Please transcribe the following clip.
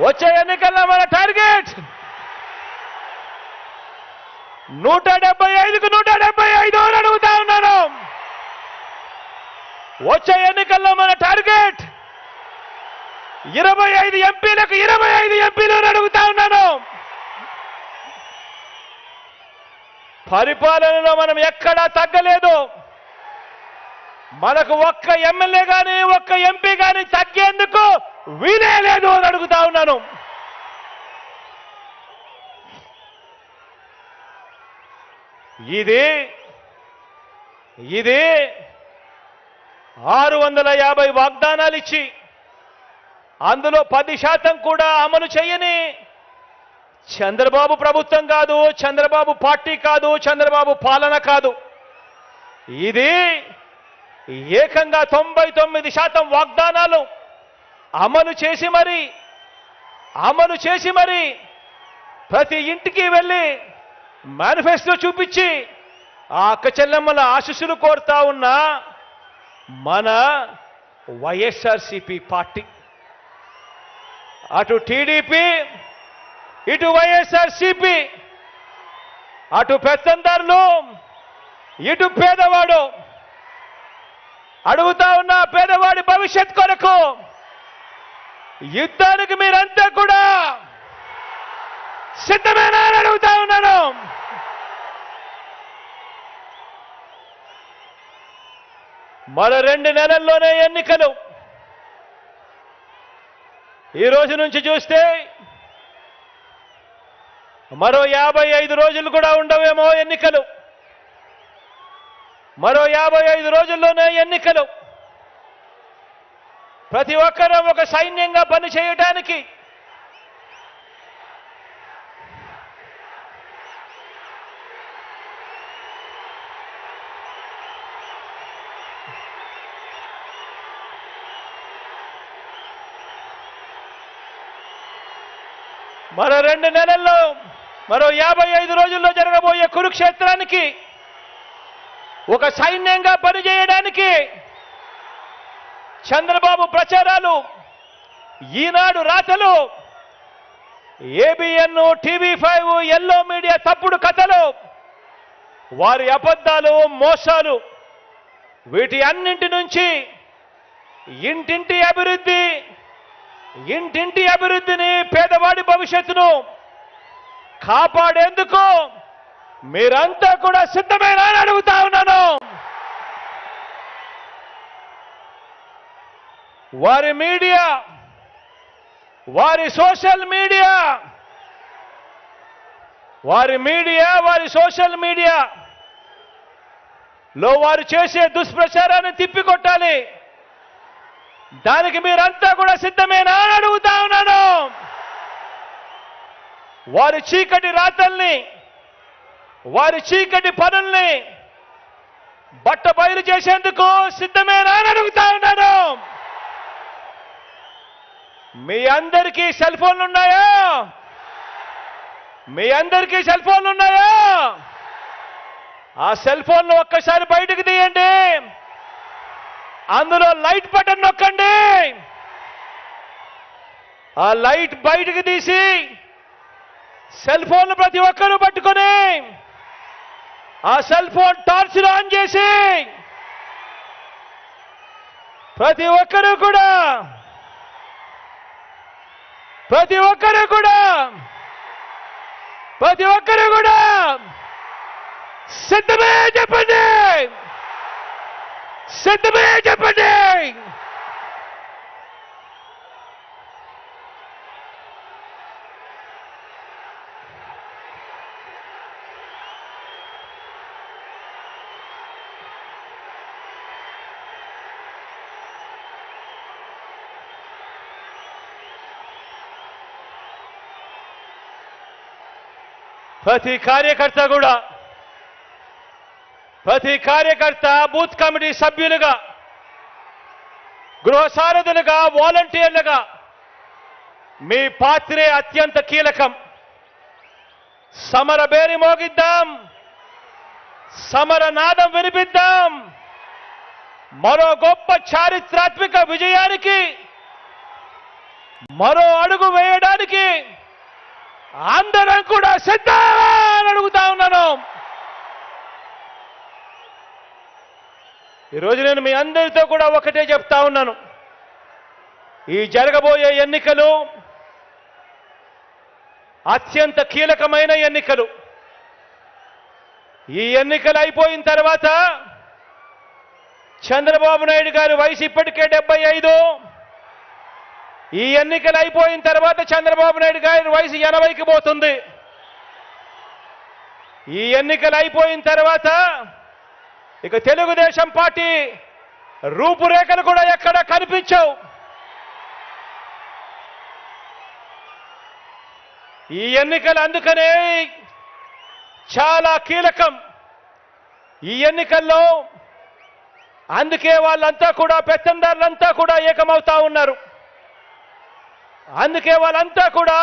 వచ్చే ఎన్నికల్లో మన టార్గెట్ నూట డెబ్బై ఐదుకు నూట డెబ్బై ఐదు అని అడుగుతా ఉన్నాను. వచ్చే ఎన్నికల్లో మన టార్గెట్ ఇరవై ఐదు ఎంపీలకు ఇరవై ఐదు ఎంపీలు అని అడుగుతా ఉన్నాను. పరిపాలనలో మనం ఎక్కడా తగ్గలేదు. మనకు ఒక్క ఎమ్మెల్యే కానీ ఒక్క ఎంపీ కానీ తగ్గేందుకు వినేలేదు అని అడుగుతా ఉన్నాను. ఇది ఇది ఆరు వందల యాభై వాగ్దానాలు ఇచ్చి అందులో పది శాతం కూడా అమలు చేయని చంద్రబాబు ప్రభుత్వం కాదు చంద్రబాబు పార్టీ కాదు చంద్రబాబు పాలన కాదు. ఇది ఏకంగా తొంభై తొమ్మిది శాతం వాగ్దానాలు. అమలు చేసి మరి అమలు చేసి మరి ప్రతి ఇంటికి వెళ్ళి మేనిఫెస్టో చూపించి ఆ అక్క చెల్లెమ్మల ఆశీస్సులు కోరుతా ఉన్న మన వైఎస్ఆర్సిపి పార్టీ. అటు టీడీపీ ఇటు వైఎస్ఆర్సిపి అటు పెత్తందారులు ఇటు పేదవాడు. అడుగుతా ఉన్న పేదవాడి భవిష్యత్ కొరకు యుద్ధానికి మీరంతా కూడా సిద్ధమేనా అని అడుగుతా ఉన్నాను. మరో రెండు నెలల్లోనే ఎన్నికలు. ఈ రోజు నుంచి చూస్తే మరో యాభై ఐదు రోజులు కూడా ఉండవేమో ఎన్నికలు. మరో యాభై ఐదు రోజుల్లోనే ఎన్నికలు. ప్రతి ఒక్కరూ ఒక సైన్యంగా పని చేయడానికి మరో రెండు నెలల్లో మరో యాభై ఐదు రోజుల్లో జరగబోయే కురుక్షేత్రానికి ఒక సైన్యంగా పనిచేయడానికి చంద్రబాబు ప్రచారాలు ఈనాడు రాతలు ABN TV five yellow media తప్పుడు కథలు వారి అబద్ధాలు మోసాలు వీటి అన్నింటి నుంచి ఇంటింటి అభివృద్ధి ఇంటింటి అభివృద్ధిని పేదవాడి భవిష్యత్తును కాపాడేందుకు మీరంతా కూడా సిద్ధమేనా అని అడుగుతా ఉన్నాను. వారి మీడియా వారి సోషల్ మీడియా వారి మీడియా వారి సోషల్ మీడియా లో వారు చేసే దుష్ప్రచారాన్ని తిప్పికొట్టాలి. దానికి మీరంతా కూడా సిద్ధమేనా అని అడుగుతా ఉన్నాను. వారి చీకటి రాతల్ని వారి చీకటి పనుల్ని బట్ట బయలు చేసేందుకు సిద్ధమేనా అని అడుగుతా ఉన్నాను. మీ అందరికీ సెల్ ఫోన్లు ఉన్నాయా మీ అందరికీ సెల్ ఫోన్లు ఉన్నాయా ఆ సెల్ ఫోన్లు ఒక్కసారి బయటకు తీయండి. అందులో లైట్ బటన్ నొక్కండి. ఆ లైట్ బయటకు తీసి సెల్ ఫోన్లు ప్రతి ఒక్కరూ పట్టుకొని ఆ సెల్ ఫోన్ టార్చ్ ఆన్ చేసి ప్రతి ఒక్కరూ కూడా ప్రతి ఒక్కరూ కూడా ప్రతి ఒక్కరూ కూడా సిద్ధమే చెప్పండి సిద్ధమే చెప్పండి ప్రతి కార్యకర్త కూడా ప్రతి కార్యకర్త బూత్ కమిటీ సభ్యులుగా గృహసారథులుగా వాలంటీర్లుగా మీ పాత్రే అత్యంత కీలకం. సమర బేరి మోగిద్దాం సమర నాదం వినిపిద్దాం. మరో గొప్ప చారిత్రాత్మక విజయానికి మరో అడుగు వేయడానికి అందరం కూడా సిద్ధమా అడుగుతా ఉన్నాను. ఈరోజు నేను మీ అందరితో కూడా ఒకటే చెప్తా ఉన్నాను. ఈ జరగబోయే ఎన్నికలు అత్యంత కీలకమైన ఎన్నికలు. ఈ ఎన్నికలు అయిపోయిన తర్వాత చంద్రబాబు నాయుడు గారు వయసు ఇప్పటికే డెబ్బై ఐదు. ఈ ఎన్నికలు అయిపోయిన తర్వాత చంద్రబాబు నాయుడు గారి వయసు ఎనభైకి పోతుంది. ఈ ఎన్నికలు అయిపోయిన తర్వాత ఇక తెలుగుదేశం పార్టీ రూపురేఖలు కూడా ఎక్కడ కనిపించవు. ఈ ఎన్నికలు అందుకనే చాలా కీలకం. ఈ ఎన్నికల్లో అందుకే వాళ్ళంతా కూడా పెత్తందారులంతా కూడా ఏకమవుతా ఉన్నారు. అందుకే వాళ్ళంతా కూడా